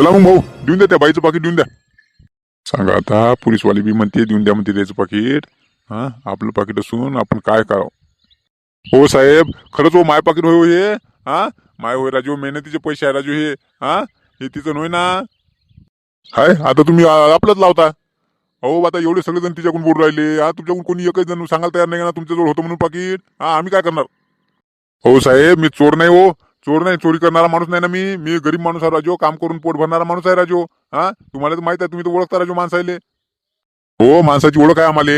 चला मग भाऊ देऊन द्या त्या बाईचं पाकिट देऊन द्या. सांगा आता पोलीसवाले बी म्हणते देऊन द्या म्हणते त्याचं पाकिट. हां आपलं पाकिट असून आपण काय करावं? हो साहेब खरंच हो माय पाकिट होय हो हे हा. माय होय राजू मेहनतीचे पैसे आहे राजू हे. हा हे तिचं होय ना? हाय आता तुम्ही आपलंच लावता. अहो आता एवढे सगळेजण तिच्याकडून बोलू राहिले. हा तुमच्याकडून कोणी एकच जण सांगायला तयार नाही का ना तुमच्याजवळ होतं म्हणून पाकिट. हां आम्ही काय करणार? हो साहेब मी चोर नाही हो. चोर नाही चोरी करणारा माणूस नाही ना मी? मी गरीब माणूस आहे राजो काम करून पोट भरणारा माणूस आहे राजो. हा? तुम्हाला तर माहीत आहे तुम्ही तर ओळखता राजो माणसाले हो माणसाची ओळख आहे आम्हाला.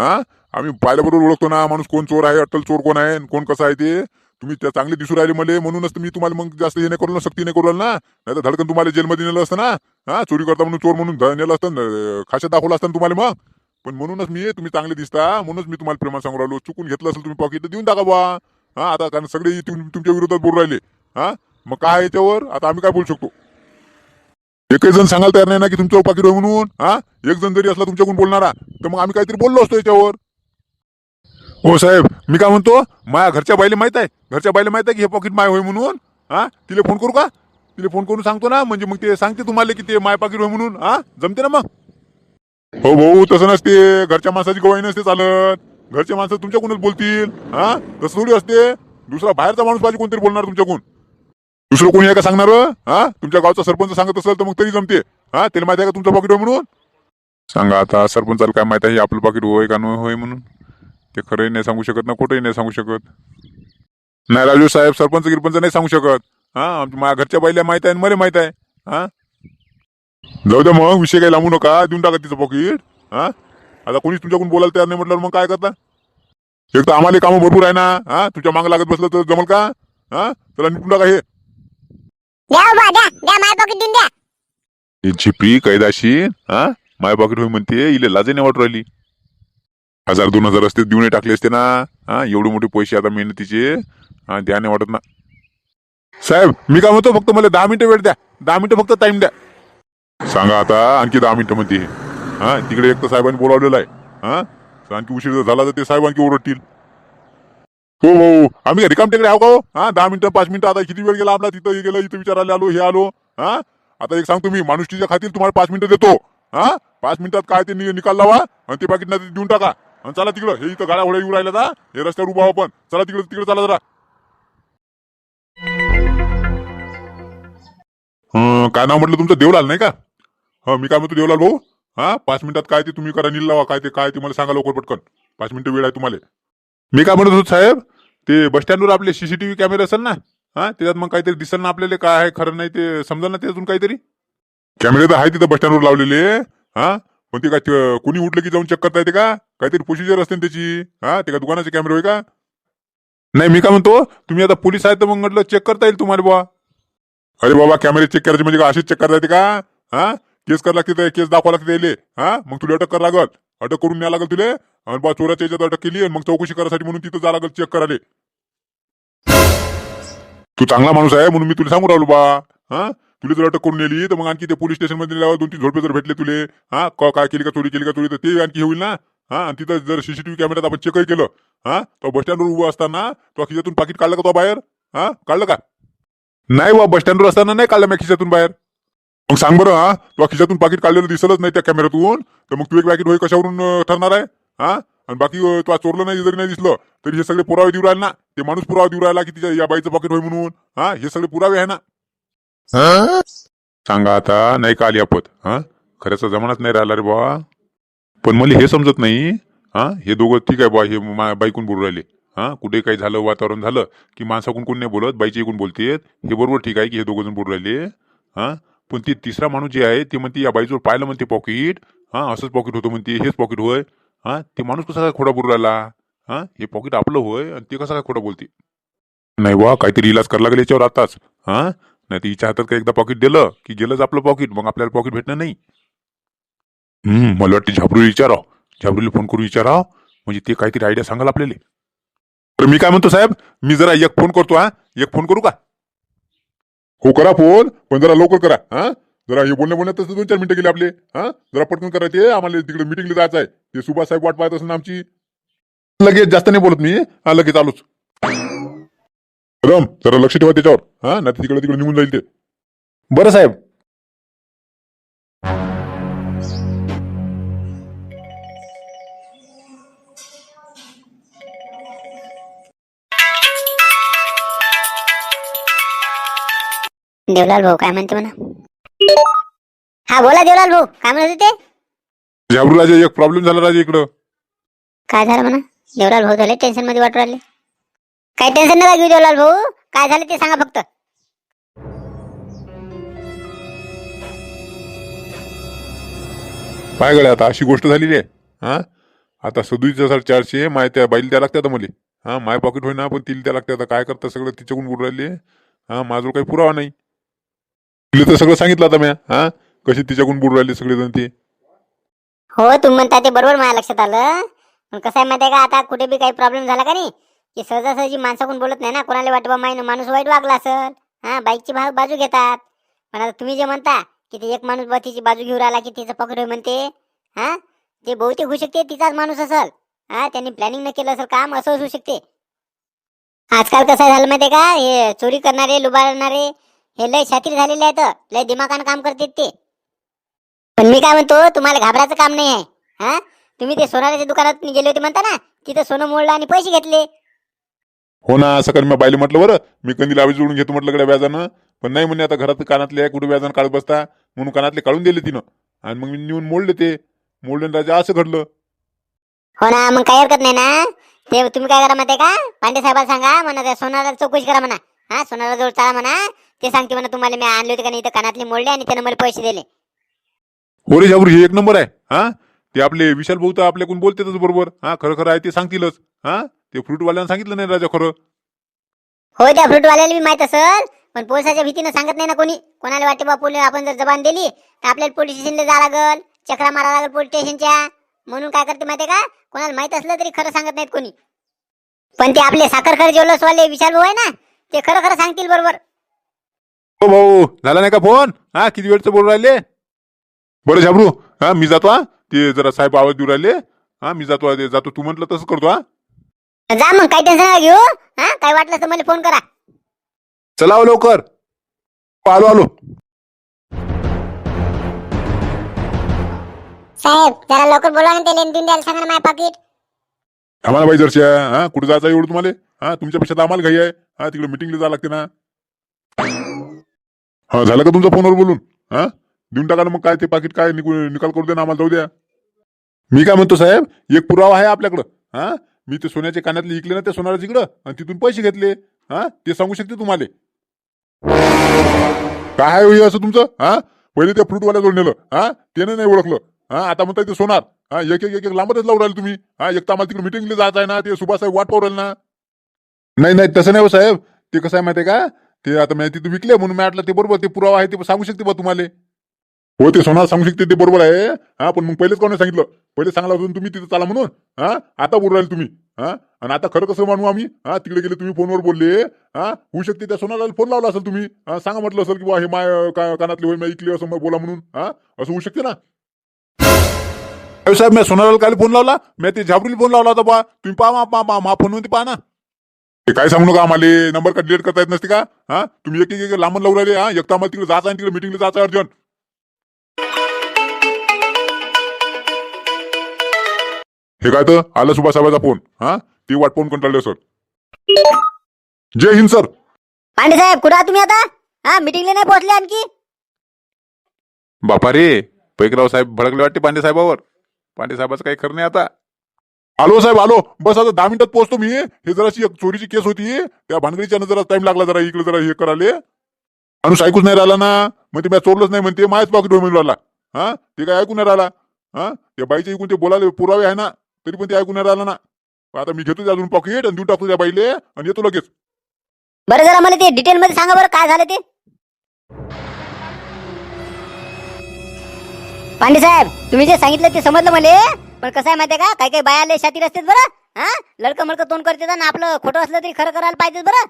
हा? आम्ही पाहिल्याबरोबर ओळखतो ना माणूस कोण चोर आहे अटल चोर कोण आहे कोण कसं आहे ते. तुम्ही त्या चांगले दिसू राहिले मला म्हणूनच मी तुम्हाला मग जास्त हे नाही करू ना सक्ती नाही करू ना. नाही तर धडकन तुम्हाला जेलमध्ये नेलं असतं ना. हा? चोरी करता म्हणून चोर म्हणून नेलं असतं न- खाशात दाखवलं असतं ना तुम्हाला मग. पण म्हणूनच मी तुम्ही चांगले दिसता म्हणूनच मी तुम्हाला प्रेमात सांगू राहिलो. चुकून घेतलं असेल तुम्ही पॉकेट देऊन टाका बा हा आता कारण सगळे तुम- तुमच्या विरोधात बोलू राहिले. हा मग काय आहे याच्यावर? आता आम्ही काय बोलू शकतो? एकही जण सांगायला तयार नाही ना की तुमच्यावर पाकिट होय म्हणून हा? एक जण जरी असला तुमच्याकडून बोलणारा तर मग आम्ही काहीतरी बोललो असतो याच्यावर. हो साहेब मी काय म्हणतो माया घरच्या बाईला माहीत आहे. घरच्या बाईला माहीत आहे की हे पॉकेट माय होय म्हणून हा? तिला फोन करू का? तिला फोन करून सांगतो ना म्हणजे मग ते सांगते तुम्हाला की ते माय पाकिट होय म्हणून हा? जमते ना मग? हो भाऊ तसं नसते. घरच्या माणसाची गवाई नसते चालत. घरचे माणसं तुमच्याकडूनच बोलतील हा? तसं थोडी असते. दुसरा बाहेरचा माणूस पाहिजे कोणतरी बोलणार तुमच्याकडून. दुसरं कोणी आहे का सांगणार हा? तुमच्या गावचा सरपंच सांगत असेल तर मग तरी जमते हा? त्याला माहिती आहे का तुमचं पॉकेट होय म्हणून? सांगा आता सरपंचाला काय माहिती आहे आपलं पाकिट होय का नाही होय म्हणून? ते खरंही नाही सांगू शकत ना कुठेही नाही सांगू शकत. नाही राजू साहेब सरपंच गिरपंच नाही सांगू शकत हा? आमच्या माझ्या घरच्या बाईला माहीत आहे आणि मला माहीत आहे हा? जाऊ द्या मग विषय काही लांबू नका देऊन टाका तिचं पॉकेट हा? आता कोणीच तुमच्याकडून बोलायला तयार नाही म्हटलं मग काय करता? एक तर आम्हाला कामं भरपूर आहे ना हा? तुमच्या मागं लागत बसलं तर जमल का? हा? चला निघून टाका हे. हो झिपरी कैदाशी हा? माय पॉकेट होई म्हणते इले लाजे नाही वाटू राहिली. हजार दोन हजार असते देऊन टाकले असते ना हा? एवढे मोठे पैसे आता मेहनतीचे हा? द्या नाही वाटत ना. साहेब मी काय म्हणतो फक्त मला दहा मिनिटं वेळ द्या. दहा मिनिटं फक्त टाइम द्या. सांगा आता आणखी दहा मिनिटं मध्ये हा तिकडे एक तर साहेबांनी बोलावलेलं आहे. हा आणखी उशीर जर झाला तर ते साहेबांकी ओरडतील. हो हो, हो. आम्ही रिकाम टेकडे आहो का हो? हा दहा मिनिटं पाच मिनिटं आता किती वेळ गेला आपला? तिथं हे गेलं इथं विचारायला आलो हे आलो. हा आता एक सांगतो मी माणुसकीच्या खातील तुम्हाला पाच मिनिटं देतो. हा पाच मिनिटात काय ते निकाल लावा आणि ते पाकिट देऊन टाका. आणि चला तिकडं हे इथं गाड्या घोड्या येऊ राहिल्या का हे रस्त्यावर उभा आपण. चला तिकडं तिकडे चला जरा. काय नाव म्हटलं तुमचं? देवलाल नाही का? हा मी काय म्हणतो देवलाल भाऊ? हा पाच मिनिटात काय ते तुम्ही करा नील लावा काय ते काय ते मला सांगा लवकर पटकन. पाच मिनिटं वेळ आहे तुम्हाला. मी काय म्हणत होतो साहेब ते बस स्टँडवर आपले सीसीटीव्ही कॅमेरे असेल ना हा त्याच्यात मग काहीतरी दिसेल ना आपल्याला काय आहे खरं नाही ते समजा ना त्यातून काहीतरी? कॅमेरे तर आहे तिथं बस स्टँडवर लावलेले हा पण ते काय कुणी उठलं की जाऊन चेक करता येते का? काहीतरी प्रोसिजर असते त्याची हा ते का दुकानाचे कॅमेरे होय का? नाही मी काय म्हणतो तुम्ही आता पोलीस आहेत तर मग म्हटलं चेक करता येईल तुम्हाला बुवा. अरे बाबा कॅमेरे चेक करायचे म्हणजे का असेच चेक करता येते का? हा केस करा लागते ते केस दाखवा लागते त्याले. हा? मग तुला अटक करा लागल. अटक करून न्या लागल तुले. आणि बा चोराच्या याच्यात अटक केली आणि मग चौकशी करायसाठी म्हणून तिथं जा लागल चेक करायला. तू चांगला माणूस आहे म्हणून मी तुला सांगू राहिलो बा. हा? तुला जर अटक करून नेली तर मग आणखी ते पोलीस स्टेशनमध्ये नेल्यावर दोन तीन झोडपे जर भेटले तुले. हा? क- काय केली का चोरी केली का चोरी तर ते आणखी होईल ना. हा? आणि तिथं जर सीसीटीव्ही कॅमेऱ्यात आपण चेकही केलं. हा? तो बस स्टँडवर उभं असताना तो खिशातून पाकिट काढलं का तो बाहेर? हा? काढलं का? नाही बा बस स्टँडवर असताना नाही काढलं मी खिशातून बाहेर. मग सांग बरं हा? तुला खिशातून पाकिट काढलेलं दिसलंच नाही त्या कॅमेऱ्यातून. तर मग तू एक पॅकेट होय कशावरून अं, ठरणार आहे? हा? आणि बाकी अं, तुला चोरलं नाही जरी नाही दिसलं तरी हे सगळे पुरावे देऊ राहिले ना? ते माणूस पुरावा देऊ राहिला की तिच्या या बाईचं पॉकेट होय म्हणून? हा? हे सगळे पुरावे आहे ना? सांगा आता नाही का आली आपत? हा? खऱ्याचा जमानाच नाही राहिला रे बा पण मला हे समजत नाही हा? हे दोघं ठीक आहे बा हे मा- बाईकून बोलू राहिले. हा? कुठे काही झालं वातावरण झालं की माणसाकडून कोण नाही बोलत बाईची इकडून बोलतेत हे बरोबर ठीक आहे की हे दोघं जण बोलू राहिले? हा? पण ते तिसरा माणूस जे आहे ते म्हणते या बाईजवळ पाहिलं म्हणते पॉकेट. हा असंच पॉकेट होतं म्हणते हेच पॉकेट होय. हा ते माणूस कसा काय खोडा बोलू राहिला? हा हे पॉकेट आपलं होय आणि ते कसं काय खोडा बोलते? नाही वा काहीतरी इलाज करायला लागेल याच्यावर आताच. हा नाही तर हिच्या हातात काही एकदा पॉकेट दिलं की गेलंच आपलं पॉकेट मग आपल्याला पॉकेट भेटणार नाही. हम्म मला वाटतं झाबरू विचाराव. झाबरूला फोन करून विचाराव. म्हणजे ते काहीतरी आयडिया सांगाल आपल्याला. तर मी काय म्हणतो साहेब? मी जरा एक फोन करतो हा. एक फोन करू का? हो करा फोन पण जरा लवकर करा हा? जरा हे बोलण्या बोलण्यात तसं दोन चार मिनिटं गेले आपले हा? जरा पटकन करा ते आम्हाला तिकडे मिटिंगला जायचं आहे ते सुभाष साहेब वाट पाहत असेल ना आमची. लगेच जास्त नाही बोलत मी हा लगेच आलोच. रम जरा लक्ष ठेवा त्याच्यावर हा? नाही तिकडे तिकडे निघून जाईल ते. बरं साहेब देवलाल भाऊ काय म्हणते म्हणा? हा बोला देवलाल भाऊ काय म्हणत होते? झाबरू राजे एक प्रॉब्लेम झाला राजे इकडं. काय झालं म्हणा? देवलाल भाऊ झाले टेन्शनमध्ये वाटू राहिले. काय टेन्शन नका घेऊ देवलाल भाऊ काय झालं ते सांगा फक्त. काय गड्या आता अशी गोष्ट झालेली आहे हा? आता सदुईच हजार चारशे माय त्या बाईला द्या लागते आता मला. हा माय पॉकेट होईना पण तिला द्या लागते आता काय करता सगळं तिच्याकडून बोलू राहिले. हा माझं काही पुरावा नाही. तिला तर सगळं सांगितलं आता म्या हा? कशी तिच्याकडून बोलू राहिले सगळेजण ती? हो तुम्ही म्हणता ते बरोबर माझ्या लक्षात आलं. पण कसं आहे माहिती आहे का आता कुठे बी काही प्रॉब्लेम झाला का नाही की सहजासहजी माणसाकडून बोलत नाही ना कोणाला वाटतं बा माहिती माणूस वाईट वागला असेल हा? बाईकची भा- बाजू घेतात. पण आता तुम्ही जे म्हणता की ते एक माणूस बा तिची बाजू घेऊन राहिला की तिचं पकड म्हणते हा? ते बहुतेक होऊ शकते तिचाच माणूस असेल. हा? त्यांनी प्लॅनिंग न केलं असेल काम असं होऊ शकते. आजकाल कसं झालं माहितीये का हे चोरी करणारे लुबाडणारे हे लय शातीर झालेले आहेत लय दिमागानं काम करतात ते. पण मी काय म्हणतो तुम्हाला घाबरायचं काम नाही आहे हा? तुम्ही ते सोनाराच्या दुकानात गेले होते म्हणता ना तिथं सोनं मोडलं आणि पैसे घेतले. हो ना सकाळी मी बाईला म्हटलं बरं मी कंदील आवी जोडून घेतो म्हटलं गड्या व्याजानं. पण नाही म्हणे आता घरात कानातले आहे कुठे व्याजानं काढत बसता? म्हणून कानातले काढून दिले तिनं. आणि मग मी नेऊन मोडले ते. मोडले राजा असं घडलं. हो ना मग काही हरकत नाही ना. ते तुम्ही काय करा माहिती का? पांडे साहेबाला सांगा म्हणा त्या सोनारा चौकशी करा म्हणा. हा सोनारा जवळ चाळा म्हणा. ते सांगते म्हणा तुम्हाला मी आणले होते का नाही इथं कानातले मोडले आणि त्यानं मला पैसे दिले. हो रे झाबरू हे एक नंबर आहे हा? ते आपले विशाल भाऊ तर आपल्याकडून बोलतेच बरोबर. हा खरं खरं आहे ते सांगतीलच हा? ते फ्रूटवाल्यानं सांगितलं नाही राजा खरं. हो त्या फ्रूटवाल्याला मी माहीत असेल पण पोलिसाच्या भीतीनं सांगत नाही ना कोणी. कोणाला वाटते बा पोलीस आपण जर जबान दिली तर आपल्याला पोलीस स्टेशनला जा लागल चक्रा मारा लागल पोलीस स्टेशनच्या. म्हणून काय करते माहितीये का? कोणाला माहीत असलं तरी खरं सांगत नाहीत कोणी. पण ते आपले साखर खर ज्वेलर्सवाले विशाल भाऊ आहे ना ते खरं खरं सांगतील बरोबर. हो भाऊ झाला नाही का फोन? हा किती वेळचं बोलू राहिले? बरं झाबरू हा मी जातो हा. ते जरा साहेब आवाज देऊ राहिले. हा मी जातो ते जातो. तू म्हटलं तसं करतो हा. जा मग काही टेन्शन नका घेऊ. हा काय वाटलं तर मला फोन करा. चला हो लवकर. आलो आलो. साहेब जरा लवकर बोला ना ते लेन देऊन द्यायला सांगा ना माझ्या पाकिट आम्हाला बाई जरशी हा. कुठे जायचं एवढं तुम्हाला? हा तुमच्यापेक्षा तर आम्हाला घाई आहे. हा तिकडे मिटिंगला जावं लागते ना. हा झालं का तुमच्या फोनवर बोलून? हा? देऊन टाका ना मग काय ते पाकिट काय निकू- निकाल करू द्या ना आम्हाला जाऊ द्या. मी काय म्हणतो साहेब एक पुरावा आहे आपल्याकडं. हा? मी ते सोन्याच्या कानातले इकले ना त्या सोनाराच्या इकडं आणि तिथून पैसे घेतले. हा? ते सांगू शकते तुम्हाला. काय आहे हो हे असं तुमचं? हा? पहिले त्या फ्रूटवाल्या नेलं हा? त्याने नाही ओळखलं. हा? आता म्हणताय ते सोनार. हा? एक एक एक एक लांबतच लावून राहिले तुम्ही. हा? एक तर आम्हाला तिकडे मिटिंगला जायचं आहे ना ते सुभाषसाहेब वाट पाहू राहिले ना. नाही नाही तसं नाही हो साहेब. ते कसं आहे माहिती आहे का? ते आता मी तिथे विकले म्हणून मी ते बरोबर ते पुरावा आहे ते सांगू शकते बा तुम्हाला. हो ते सोनार सांगू शकते ते बरोबर आहे. हा पण मग पहिलेच कोणी सांगितलं? पहिले सांगला होतं तुम्ही तिथे चाला म्हणून. हा आता बोलू राहिले तुम्ही. हा आणि आता खरं कसं मानू आम्ही? हा तिकडे गेले तुम्ही फोनवर बोलले. हा होऊ शकते त्या सोनाला फोन लावला असेल तुम्ही. सांगा म्हटलं असेल की बा हे माय का- कानातले होय मी ऐकले असं मग बोला म्हणून. हा असं होऊ शकते ना? अरे साहेब मी सोनाला काल फोन लावला. मी ते झाबरीला फोन लावला होता बा. तुम्ही पहा मा मा मा फोनमध्ये पहा ना. ते काय सांगू नका आम्हाला? नंबर का डिलीट करता येत नसते का? हा? तुम्ही एक एक एक लांबून लावून राहिले हा? एक तर आम्हाला तिकडे जायचं आणि तिकडे मिटिंगला जायचं अर्जंट हे काय तर? आलं सुभाष साहेबाचा फोन हा? ती वाट पाहून कंटाळले सर जय हिंद सर पांडे साहेब कुठं आहात तुम्ही आता? हा मिटिंगला नाही पोहोचले आणखी? बापा रे पैकराव साहेब भडकले वाटते पांडे साहेबावर. पांडे साहेबाचं काही खरं नाही आता. आलो साहेब आलो. बस आता दहा मिनिटात पोहोचतो मी. हे जराशी एक चोरीची केस होती. त्या भानगडीच्या जरा टाइम लागला जरा इकडे जरा हे करायले. अनुष ऐकूच नाही राहिला ना. मग ते मी चोरलंच नाही म्हणते. मायच पॉकेट होईल राहिला. हा? ते काय ऐकून नाही राहिला? हा? त्या बाईच्या ऐकून ते बोलायला पुरावे आहे ना. तरी पण ते ऐकून नाही राहिला ना. आता मी घेतो अजून पॉकेट आणि देऊन टाकतो त्या बाईले आणि येतो लगेच. बरं जरा मला ते डिटेल मध्ये सांगा बरं काय झालं ते. पांडे साहेब तुम्ही जे सांगितलं ते समजलं मला. पण कसं आहे माहितीये का? काही काही बायाले शातीर असतात बरं. हा? लडकं मडकं तोंड करते ना आपलं खोटं असलं तरी खरं करायला पाहिजे बरं.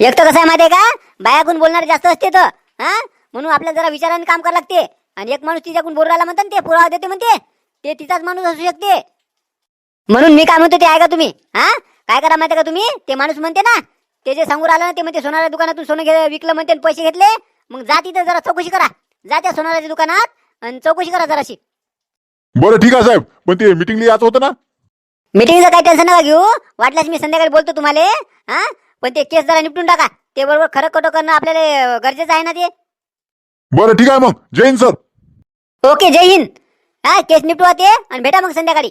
एक तर कसं आहे माहितीये का? बायाकून बोलणारे जास्त असते तर. हा? म्हणून आपल्याला जरा विचाराने काम करावं लागते. आणि एक माणूस तिच्याकडून बोलू राहिला म्हणतात ना ते पुरावा देते म्हणते. ते तिचाच माणूस असू शकते. म्हणून मी काय म्हणतो ते ऐका तुम्ही. हा? काय करा माहिती का तुम्ही? ते माणूस म्हणते ना ते जे सांगू राहिलं ना ते म्हणते सोनाऱ्या दुकानातून सोनं घे विकलं म्हणते आणि पैसे घेतले. मग जा तिथं जरा चौकशी करा. जा त्या सोनाराच्या दुकानात आणि चौकशी करा जराशी. बरं ठीक आहे साहेब. पण ते मिटिंगला यायचं होतं ना? मिटिंगचं काही टेन्शन नका घेऊ वाटल्यास मी संध्याकाळी बोलतो तुम्हाला हा. पण ते केस जरा निपटून टाका. ते बरोबर खरं खोटं करणं आपल्याला गरजेचं आहे ना ते? बरं ठीक आहे मग. जय हिंद सर. ओके जय हिंद. हा केस निपटवा ते आणि भेटा मग संध्याकाळी.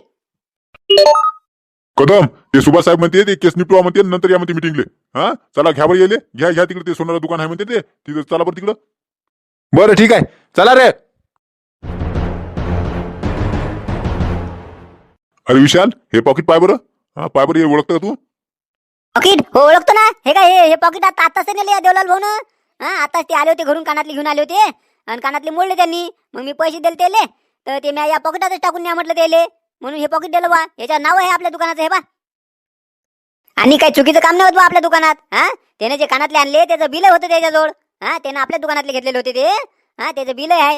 कदम ते सुभाष साहेब म्हणते ते केस निपटवा म्हणते नंतर या म्हणते मिटिंगले हा? चला घ्या बरं येले. घ्या घ्या तिकडे ते सोनारा दुकान आहे म्हणते ते. तिथं चला बरं तिकडं. बरं ठीक आहे. चला रे. अरे विशाल हे पॉकेट पाय बरं. हा पाय बरं हे ओळखतं का तू? पॉकेट हो ओळखतो ना. हे काय हे हे पॉकेट आता आताच नेले देवलाल भाऊ हा आताच ते आले होते घरून कानातले घेऊन आले होते. आणि कानातले मोडले त्यांनी. मग मी पैसे दिले त्याले. तर ते मी या पॉकेटातच टाकून न्या म्हटलं त्याले. म्हणून हे पॉकेट दिलं बा. याच्यावर नाव आहे आपल्या दुकानाचं हे बा. आणि काही चुकीचं काम नाही होत बा आपल्या दुकानात हा? त्याने जे कानातले आणले त्याचं बिल होतं त्याच्याजवळ. हा त्यानं आपल्या दुकानातले घेतलेले होते ते. हा त्याचं बिल आहे.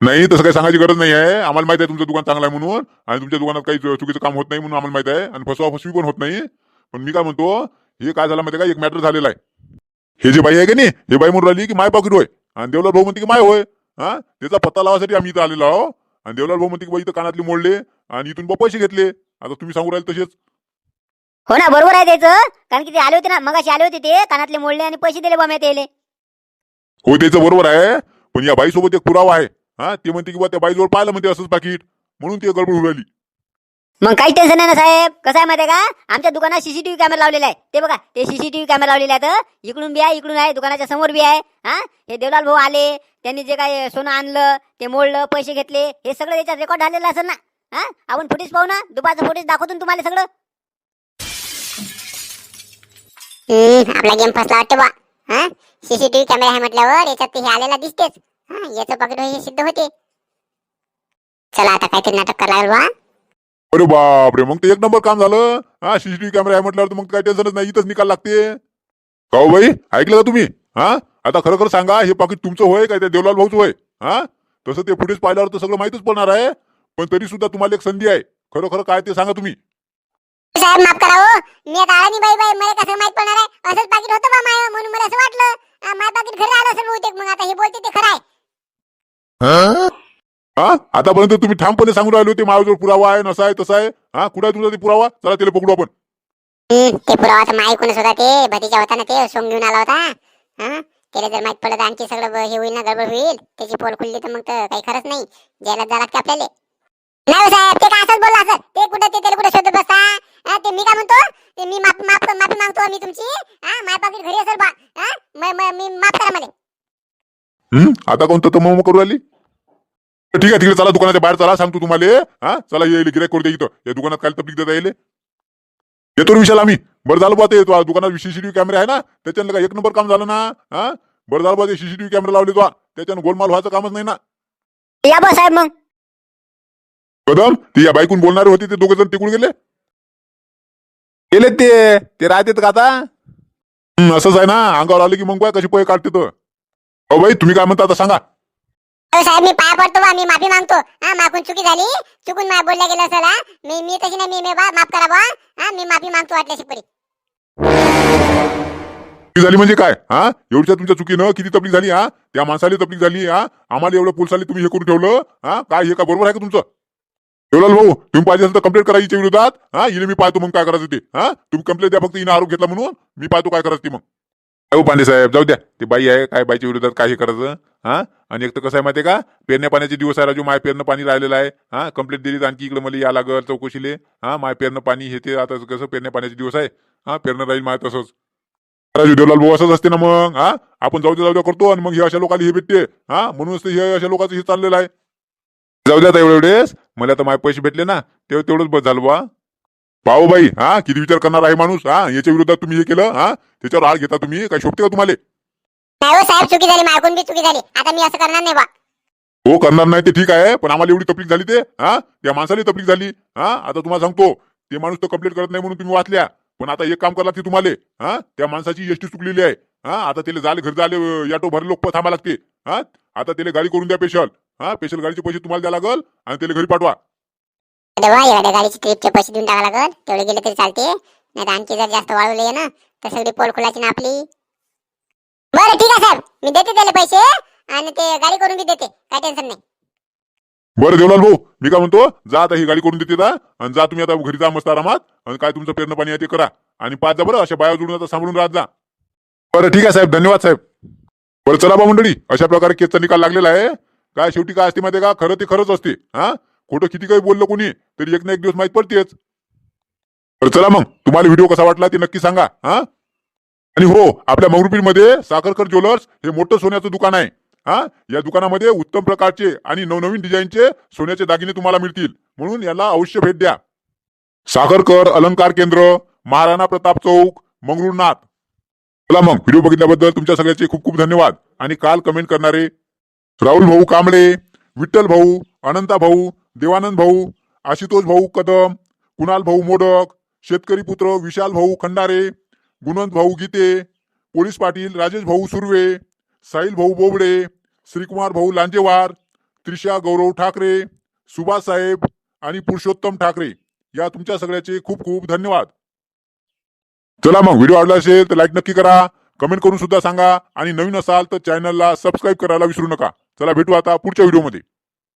नाही तसं काही सांगायची गरज नाही आहे. आम्हाला माहिती आहे तुमचं दुकान चांगलं आहे म्हणून. आणि तुमच्या दुकानात काही चुकीचं काम होत नाही म्हणून आम्हाला माहिती आहे. आणि फसवा फसवी पण होत नाही. पण मी काय म्हणतो हे काय झालं माहिती का? एक मॅटर झालेला आहे. हे जे बाई आहे का नाही हे बाई म्हणून राहिली की माय पॉकेट होय. आणि देवलाल भाऊ म्हणते की माय होय. हा? त्याचा पत्ता लावासाठी आम्ही इथं आलेलो आहो आणि देवलाल भाऊ म्हणते की बाई इथं कानातले मोडले. आणि इथून बा पैसे घेतले. आता तुम्ही सांगू राहिले तसेच. हो ना बरोबर आहे त्याचं. कारण की ते आले होते ना मग आले होते ते कानातले मोडले आणि पैसे दिले बा मी त्याले. हो त्याचं बरोबर आहे. पण या बाईसोबत एक पुरावा आहे. हा ते म्हणते की बा त्या बाईजवळ पाहिलं म्हणते असंच पाकिट. म्हणून ते गडबड होऊ राहिली मग काही टेन्शन नाही ना साहेब. कसं आहे माहिती आहे का? आमच्या दुकानात सीसीटीव्ही कॅमेरा लावलेला आहे. ते बघा ते सीसीटीव्ही कॅमेरा लावलेले आहेत इकडून बी आहे इकडून आहे दुकानाच्या समोर बी आहे हा. हे देवलाल भाऊ आले त्यांनी जे काय सोनं आणलं ते मोडलं पैसे घेतले हे सगळं याच्यात रेकॉर्ड झालेलं असेल ना हा. आपण फुटेज पाहू ना. दुपारचं फुटेज दाखवतो ना तुम्हाला सगळं. आपला गेम फसला वाटतं बा हा. सीसीटीव्ही कॅमेरा आहे म्हटल्यावर याच्यात ते हे आलेला दिसतेच. हा याचं पॉकेट हे सिद्ध होते. चला आता काहीतरी नाटक करायला बा अरे बापरे मग ते एक नंबर काम झालं? हा सीसीटीव्ही कॅमेरा आहे म्हटल्यावर तर मग काही टेन्शनच नाही इथंच निकाल लागते. का हो बाई? ऐकलं का तुम्ही? हा? आता खरं खरं सांगा हे पाकिट तुमचं होय काय ते देवलाल भाऊचं होय? हा? तसं ते फुटेज पाहिल्यावर तर सगळं माहितच पडणार आहे. पण तरी सुद्धा तुम्हाला एक संधी आहे. खरं खरं काय ते सांगा तुम्ही. साहेब माफ करा हो. मी आता आळणी बाई बाई. मला कसं माहीत पडणार आहे? असंच पाकिट होतं बा माय म्हणून मला असं वाटलं. हा, माय पाकिट घरी आलं असेल बहुतेक मग आता हे बोलते ते खरं आहे. हा? आतापर्यंत तुम्ही ठामपणे सांगून राहिले होते माझ्याजवळ पुरावा आहे नसा आहे तसा आहे. हा? कुठे तुमचा ते पुरावा? चला त्याला पकडू आपण. हम्म, ते पुरावा तर माय कोणच होता ते? भतीजा होता ना ते सोंग घेऊन आला होता. हा? त्याला जर माहीत पडलं तर आणखी सगळं ब- हे होईल ना गडबड होईल. त्याची पोल खुलली तर मग तर काही खरंच नाही. जायला जा लागते आपल्याला. नाही हो साहेब ते काय असंच बोलला असं? ते कुठं ते त्याला कुठं शोधत बसता? हा, ते मी काय म्हणतो? ते मी माफ माफ माफी मागतो मी तुमची. हा माय पाकिट घरी असेल बा. हा? म- म- मी माफ करा मला. हम्म? आता कोणतं तर मग करू राहिली? ठीक आहे तिकडे चला दुकानाच्या बाहेर चला सांगतो तुम्हाला. हा? चला येईल गिरायक करू दे इथं. या दुकानात काय तपलीक देता येईल. येतो विशाल आम्ही. बरं झालं बा ते तो दुकानात सीसीटीव्ही कॅमेरा आहे ना? त्याच्यानं काय एक नंबर काम झालं ना? हा? बरं झालं बा ते सीसीटीव्ही कॅमेरा लावले तो त्याच्यानं गोलमाल व्हायचं कामच नाही ना? या बा साहेब मग. कदम ती या बाईकून बोलणारे होते ते दोघे जण तिकडून गेले. गेले ते. ते राहतात का आता? असंच आहे ना? अंगावर आले की मग काय कशी पै काढते तर अहो बाई तुम्ही काय म्हणता आता सांगा. साहेब मी पाया पडतो बा मी माफी मागतो. हा मागून चुकी झाली. चुकून मा बोलल्या गेलं असेल हा मी मी तशी नाही मी मी बा माफ करा बा. हा मी माफी मागतो वाटल्याशी परी. झाली म्हणजे काय? हा? एवढ्या तुमच्या चुकीनं किती तपलीक झाली हा? त्या माणसाला तपलीक झाली हा? आम्हाला एवढं पोलिसाला तुम्ही हे करून ठेवलं हा? काय हे का बरोबर आहे का तुमचं? देवलाल भाऊ तुम्ही पाहिजे असेल तर कंप्लेंट करा हिच्या विरोधात. हा हिने मी पाहतो मग काय करायचं ते. हा? तुम्ही कंप्लेंट द्या फक्त हिने आरोप घेतला म्हणून. मी पाहतो काय करायचं ते मग. अहो पांडे साहेब जाऊ द्या. ते बाई आहे काय बाईच्या विरोधात काय हे करायचं? हा? आणि एक तर कसं आहे माहिती आहे का? पेरण्या पाण्याचे दिवस आहे राजू माय पेरणं पाणी राहिलेलं आहे. हा? कंप्लेंट दिली तर आणखी इकडे मला या लागल चौकशीले. हा? माय पेरणं पाणी हे ते आता कसं पेरण्या पाण्याचे दिवस आहे. हा? पेरणं राहील माय तसंच. राजू देवलाल भाऊ असंच असते ना मग? हा? आपण जाऊ द्या जाऊ द्या करतो आणि मग हे अशा लोकांना हे भेटते. हा? म्हणूनच ते हे अशा लोकांचं हे चाललेलं आहे. जाऊ द्या एवढे एवढेच मला आता माय पैसे भेटले ना. तेव्हा तेवढंच बस झालं बा पाहू बाई हा किती विचार करणार आहे माणूस? हा याच्या विरोधात तुम्ही हे केलं हा? त्याच्यावर आळ घेता तुम्ही? काय शोभते का तुम्हाला? नाही हो साहेब चुकी झाली मागून बी चुकी झाली. आता मी असं करणार नाही बा. हो करणार नाही ते ठीक आहे पण आम्हाला एवढी तकलीफ झाली ते हा? त्या माणसाला तकलीफ झाली हा? आता तुम्हाला सांगतो ते माणूस तर कंप्लीट करत नाही म्हणून तुम्ही वाचल्या. पण आता एक काम करा लागते तुम्हाला हा? त्या माणसाची एसटी चुकलेली आहे हा? आता त्याला झाले घरी झाले याटो भरले लोक थांबा लागते हा? आता त्याला गाडी करून द्या स्पेशल हा? स्पेशल गाडीचे पैसे तुम्हाला द्या लागल आणि त्याला घरी पाठवा. वा एखाद्या गाडीची ट्रिपचे पैसे देऊन टाका लागल. तेवढे गेले तरी चालते. नाही तर आणखी जर जास्त वाढवले ना तर सगळी पोल खुलाची ना आपली. बरं ठीक आहे साहेब. मी देते त्याला पैसे आणि ते गाडी करून बी देते. काय टेन्शन नाही. बरं देवलाल भाऊ मी काय म्हणतो जा आता ही गाडी करून देते जा आणि जा तुम्ही आता घरी जा मस्त आरामात आणि काय तुमचं पेरणं पाणी आहे ते करा. आणि पाच जा बरं अशा बाया जुळून आता सांभाळून राहत जा. बरं ठीक आहे साहेब. धन्यवाद साहेब. बरं चला बा मंडळी अशा प्रकारे केसचा निकाल लागलेला आहे. काय शेवटी काय असते माहिती का? खरं ते खरंच असते. हा? खोटं किती काही बोललं कोणी तरी एक ना एक दिवस माहीत पडतेच. तर चला मग तुम्हाला व्हिडिओ कसा वाटला ते नक्की सांगा हा? आणि हो आपल्या मंगरुपीमध्ये साखरकर ज्वेलर्स हे मोठं सोन्याचं दुकान आहे हा? या दुकानामध्ये उत्तम प्रकारचे आणि नवनवीन डिझाईनचे सोन्याचे दागिने तुम्हाला मिळतील. म्हणून याला अवश्य भेट द्या. साखरकर अलंकार केंद्र महाराणा प्रताप चौक मंगरुळनाथ. चला मग व्हिडिओ बघितल्याबद्दल तुमच्या सगळ्याचे खूप खूप धन्यवाद. आणि काल कमेंट करणारे राहुल भाऊ कांबळे विठ्ठल भाऊ अनंता भाऊ देवानंद भाऊ आशुतोष भाऊ कदम कुणाल भाऊ मोडक शेतकरी पुत्र विशाल भाऊ खंडारे गुणवंत भाऊ गीते पोलीस पाटील राजेश भाऊ सुर्वे साहिल भाऊ बोबडे श्रीकुमार भाऊ लांजेवार त्रिशा गौरव ठाकरे सुभाष साहेब आणि पुरुषोत्तम ठाकरे. या तुमच्या सगळ्याचे खूप खूप धन्यवाद. चला मग व्हिडिओ आवडला असेल तर लाईक नक्की करा कमेंट करून सुद्धा सांगा आणि नवीन असाल तर चॅनलला सबस्क्राईब करायला विसरू नका. चला भेटू आता पुढच्या व्हिडिओमध्ये.